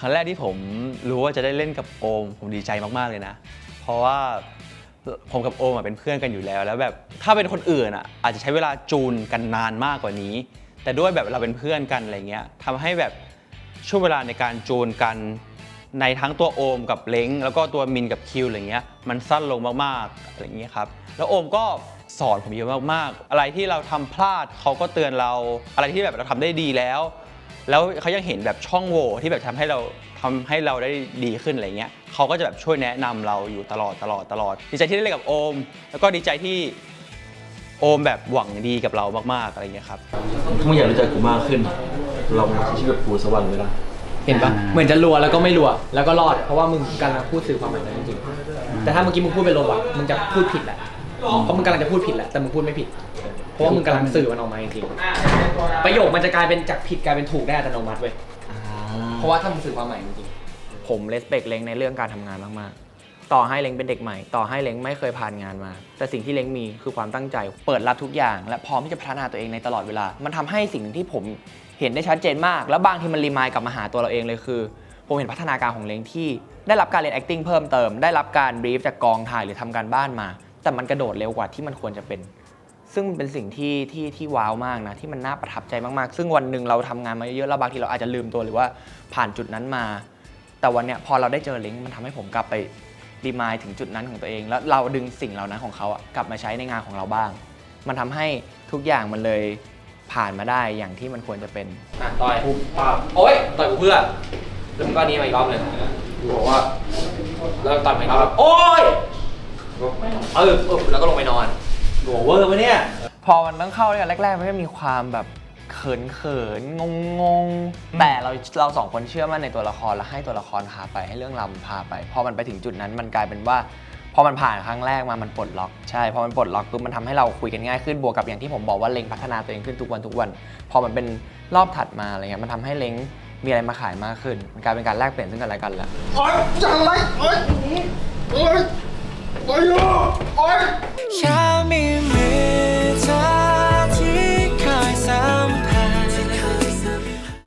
ครั้งแรกที่ผมรู้ว่าจะได้เล่นกับโอม ผมดีใจมากๆเลยนะ เพราะว่าผมกับโอมอะเป็นเพื่อนกันอยู่แล้ว แล้วแบบถ้าเป็นคนอื่นอะอาจจะใช้เวลาจูนกันนานมากกว่านี้ แต่ด้วยแบบเราเป็นเพื่อนกันอะไรเงี้ยทำให้แบบช่วงเวลาในการจูนกันในทั้งตัวโอมกับเล้งแล้วก็ตัวมินกับคิวอะไรเงี้ยมันสั้นลงมากๆอะไรเงี้ยครับแล้วโอมก็สอนผมเยอะมากๆ อะไรที่เราทำพลาดเขาก็เตือนเราอะไรที่แบบเราทำได้ดีแล้ว แล้วเขายังเห็นแบบช่องโหว่ที่แบบทำให้เราทำให้เราได้ดีขึ้นอะไรเงี้ยเขาก็จะแบบช่วยแนะนำเราอยู่ตลอดตลอดตลอด ดีใจที่ได้เล่นกับโอม แล้วก็ดีใจที่โอมแบบหวังดีกับเรามากๆอะไรเงี้ยครับมึงอยากรู้จักกูมากขึ้น เราใช้ชีวิตแบบกูสักวันไหมล่ะเห็นปะเหมือนจะรัวแล้วก็ไม่รัวแล้วก็รอดเพราะว่ามึงกำลังพูดสื่อความหมายนั้นจริงๆแต่ถ้าเมื่อกี้มึงพูดเป็นลบอะมึงจะพูดผิดแหละเพราะมึงกำลังจะพูดผิดแหละแต่มึงพูดไม่ผิด เพราะว่ามึงกำลังสื่อมันออกมาจริงๆ ประโยคมันจะกลายเป็นจากผิดกลายเป็นถูกได้อัตโนมัติเว้ยเพราะว่าถ้ามึงสื่อความหมายจริงๆผมเลสเปกเล้งในเรื่องการทำงานมาก ๆ ต่อให้เล้งเป็นเด็กใหม่ ต่อให้เล้งไม่เคยผ่านงานมา แต่สิ่งที่เล้งมีคือความตั้งใจ เปิดรับทุกอย่าง และพร้อมที่จะพัฒนาตัวเองในตลอดเวลา มันทำให้สิ่งที่ผมเห็นได้ชัดเจนมาก แล้วบางทีมันรีมายกลับมาหาตัวเราเองเลยคือ ผมเห็นพัฒนาการของเล้งที่ได้รับการเรียน acting เพิ่มเติม ได้รับการบรีฟจากกองถ่ายหรือทำการบ้านมา แต่มันกระโดดเร็วกว่าที่มันควรจะเป็น ซึ่งมันเป็นสิ่งที่ที่ที่ว้าวมากนะ ที่มันน่าประทับใจมากๆ ซึ่งวันหนึ่งเราทำงานมาเยอะแล้วบางทีเราอาจจะลืมตัวหรือว่าผ่านจุดนั้นมา แต่วันเนี้ยพอเราได้เจอลิงก์มันทำให้ผมกลับไปดีมายถึงจุดนั้นของตัวเอง แล้วเราดึงสิ่งเหล่านั้นของเขาอะกลับมาใช้ในงานของเราบ้าง มันทำให้ทุกอย่างมันเลยผ่านมาได้อย่างที่มันควรจะเป็นอะต่อยปุ๊บปั๊บโอ๊ยต่อยกูเพื่อแล้วมันก็อันนี้มาอีกรอบหนึ่งกูบอกว่าแล้วต่อยมาอีกรอบแบบโอ๊ยเออเออแล้วก็ลงไปนอน หัวเวอร์ปะเนี่ย พอมันต้องเข้าด้วยกันแรกๆ มันก็มีความแบบเขินเขินงงงๆแต่เราเราสองคนเชื่อมั่นในตัวละครแล้วให้ตัวละครพาไปให้เรื่องราวมันพาไป พอมันไปถึงจุดนั้นมันกลายเป็นว่า พอมันผ่านครั้งแรกมามันปลดล็อกใช่พอมันปลดล็อกปุ๊บมันทำให้เราคุยกันง่ายขึ้นบวกกับอย่างที่ผมบอกว่าเล็งพัฒนาตัวเองขึ้นทุกวันทุกวัน พอมันเป็นรอบถัดมาอะไรเงี้ยมันทำให้เล็งมีอะไรมาขายมากขึ้น มันกลายเป็นการแลกเปลี่ยนซึ่งกันและกันแล้วโอ๊ยจะอะไรโอ๊ยโอ๊ยโอ๊ยโอ๊ย